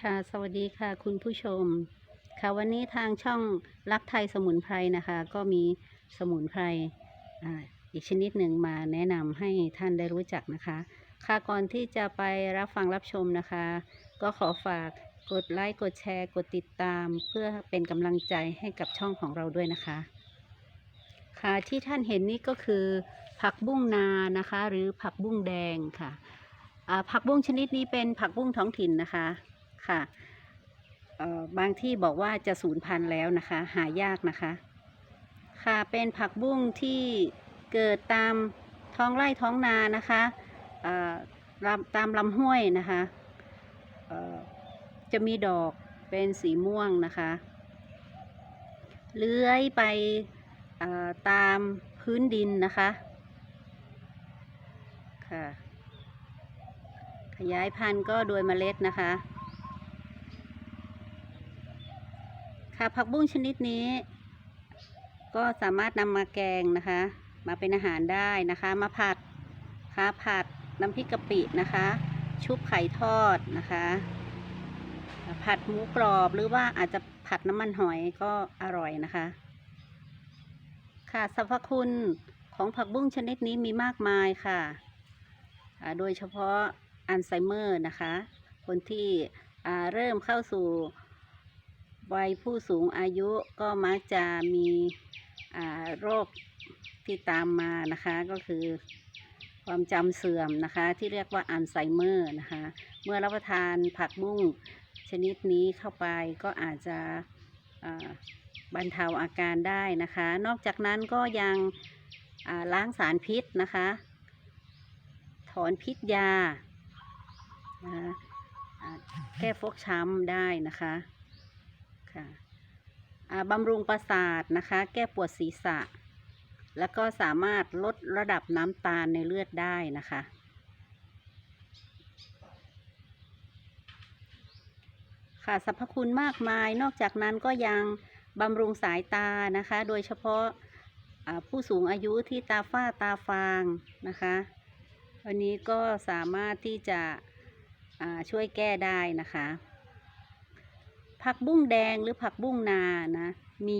ค่ะสวัสดีค่ะคุณผู้ชม ค่ะวันนี้ทางช่องรักไทยสมุนไพรนะคะ ก็มีสมุนไพรออีกชนิดหนึ่งมาแนะนำให้ท่านได้รู้จักนะคะ ค่ะก่อนที่จะไปรับฟังรับชมนะคะ ก็ขอฝากกดไลค์กดแชร์ กดติดตาม เพื่อเป็นกำลังใจให้กับช่องของเราด้วยนะคะ ค่ะที่ท่านเห็นนี่ก็คือผักบุ้งนานะคะ หรือผักบุ้งแดงค่ะผักบุ้งชนิดนี้เป็นผักบุ้งท้องถิ่นนะคะ ค่ะบางที่บอกว่าจะสูญพันธุ์แล้วนะคะ หายากนะคะ ค่ะเป็นผักบุ้งที่เกิดตามท้องไร่ท้องนานะคะตามลำห้วยนะคะจะมีดอกเป็นสีม่วงนะคะ เลื้อยไปตามพื้นดินนะคะค่ะขยายพันธุ์ก็โดยเมล็ดนะคะ ค่ะผักบุ้งชนิดนี้ ก็สามารถนำมาแกงนะคะ มาเป็นอาหารได้นะคะ มาผัดค่ะผัดน้ำพริกกะปินะคะ ชุบไข่ทอดนะคะ ผัดหมูกรอบหรือว่าอาจจะผัดน้ำมันหอยก็อร่อยนะคะ ค่ะสรรพคุณของผักบุ้งชนิดนี้มีมากมายค่ะ โดยเฉพาะอัลไซเมอร์นะคะ คนที่เริ่มเข้าสู่ วัยผู้สูงอายุก็มักจะมีโรคที่ตามมานะคะก็คือความจำเสื่อมนะคะที่เรียกว่าอัลไซเมอร์นะคะเมื่อรับประทานผักบุ้งชนิดนี้เข้าไปก็อาจจะบรรเทาอาการได้นะคะ นอกจากนั้นก็ยังล้างสารพิษนะคะ ถอนพิษยานะะอ่าแก้ฟกช้ำได้นะคะ ค่ะบำรุงประสาทนะคะ แก้ปวดศีรษะ แล้วก็สามารถลดระดับน้ำตาลในเลือดได้นะคะค่ะสรรพคุณมากมาย นอกจากนั้นก็ยังบำรุงสายตานะคะ โดยเฉพาะผู้สูงอายุที่ตาฝ้าตาฟางนะคะวันนี้ก็สามารถที่จะช่วยแก้ได้นะคะ ผักบุ้งแดงหรือผักบุ้งนานะมี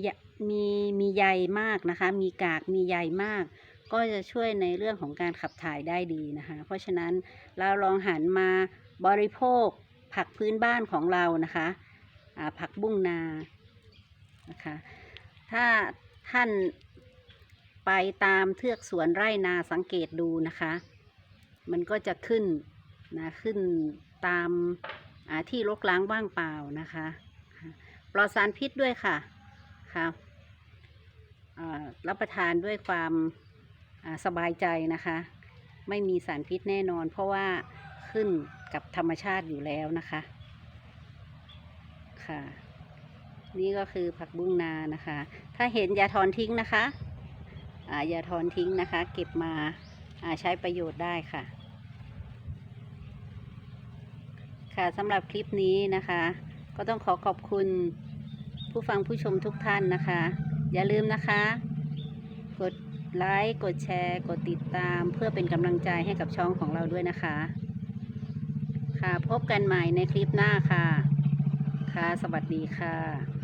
มีมีใยมากนะคะ มีกากมีใยมาก ก็จะช่วยในเรื่องของการขับถ่ายได้ดีนะคะ เพราะฉะนั้นเราลองหันมาบริโภคผักพื้นบ้านของเรานะคะผักบุ้งนานะคะ ถ้าท่านไปตามเทือกสวนไร่นาสังเกตดูนะคะ มันก็จะขึ้นนะขึ้นตามที่รกล้างว่างเปล่านะคะ ปลอดสารพิษด้วยค่ะค่ะรับประทานด้วยความสบายใจนะคะ ไม่มีสารพิษแน่นอน เพราะว่าขึ้นกับธรรมชาติอยู่แล้วนะคะค่ะ นี่ก็คือผักบุ้งนานะคะ ถ้าเห็นอย่าถอนทิ้งนะคะอาอย่าถอนทิ้งนะคะ เก็บมาาใช้ประโยชน์ได้ค่ะ ค่ะสำหรับคลิปนี้นะคะ ก็ต้องขอขอบคุณ ผู้ฟังผู้ชมทุกท่านนะคะ อย่าลืมนะคะ กดไลค์กดแชร์ กดติดตามเพื่อเป็นกำลังใจให้กับช่องของเราด้วยนะคะ ค่ะพบกันใหม่ในคลิปหน้าค่ะ ค่ะ สวัสดีค่ะ